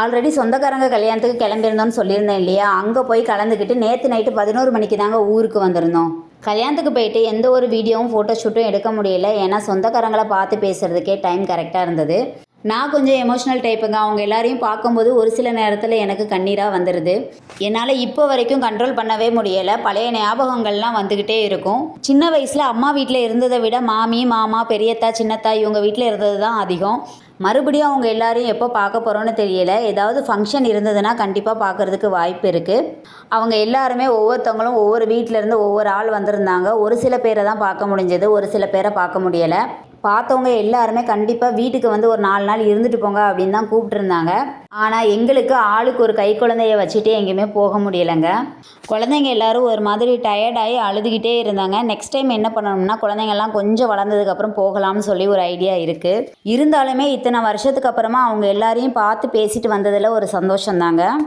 Already சொந்தக்காரங்க கல்யாணத்துக்கு கிளம்பியிருந்தோம்னு சொல்லியிருந்தேன் இல்லையா? அங்கே போய் கலந்துக்கிட்டு நேற்று நைட்டு பதினோரு மணிக்கு தாங்க ஊருக்கு வந்திருந்தோம். கல்யாணத்துக்கு போயிட்டு எந்த ஒரு வீடியோவும் ஃபோட்டோ ஷூட்டும் எடுக்க முடியல. ஏன்னா சொந்தக்காரங்களை பார்த்து பேசுகிறதுக்கே டைம் கரெக்டாக இருந்தது. நான் கொஞ்சம் எமோஷ்னல் டைப்புங்க அவங்க எல்லாரையும் பார்க்கும்போது ஒரு சில நேரத்தில் எனக்கு கண்ணீராக வந்துடுது என்னால் இப்போ வரைக்கும் கண்ட்ரோல் பண்ணவே முடியலை. பழைய ஞாபகங்கள்லாம் வந்துக்கிட்டே இருக்கும். சின்ன வயசில் அம்மா வீட்டில் இருந்ததை விட மாமி மாமா பெரியத்தா சின்னத்தா இவங்க வீட்டில் இருந்தது தான் அதிகம். மறுபடியும் அவங்க எல்லாரையும் எப்போ பார்க்க போகிறோன்னு தெரியல. ஏதாவது ஃபங்க்ஷன் இருந்ததுன்னா கண்டிப்பாக பார்க்குறதுக்கு வாய்ப்பு இருக்குது அவங்க எல்லாருமே ஒவ்வொருத்தவங்களும் ஒவ்வொரு வீட்டில் இருந்து ஒவ்வொரு ஆள் வந்திருந்தாங்க. ஒரு சில பேரை தான் பார்க்க முடிஞ்சது. ஒரு சில பேரை பார்க்க முடியலை. பார்த்தவங்க எல்லாருமே கண்டிப்பாக வீட்டுக்கு வந்து ஒரு நாலு நாள் இருந்துட்டு போங்க அப்படின்னு தான் கூப்பிட்டுருந்தாங்க. ஆனால் எங்களுக்கு ஆளுக்கு ஒரு கை குழந்தைய வச்சுட்டு எங்கேயுமே போக முடியலைங்க. குழந்தைங்க எல்லாரும் ஒரு மாதிரி டயர்டாகி அழுதுகிட்டே இருந்தாங்க. நெக்ஸ்ட் டைம் என்ன பண்ணணும்னா குழந்தைங்கள்லாம் கொஞ்சம் வளர்ந்ததுக்கப்புறம் போகலாம்னு சொல்லி ஒரு ஐடியா இருக்குது இருந்தாலுமே இத்தனை வருஷத்துக்கு அப்புறமா அவங்க எல்லாரையும் பார்த்து பேசிட்டு வந்ததில் ஒரு சந்தோஷம் தாங்க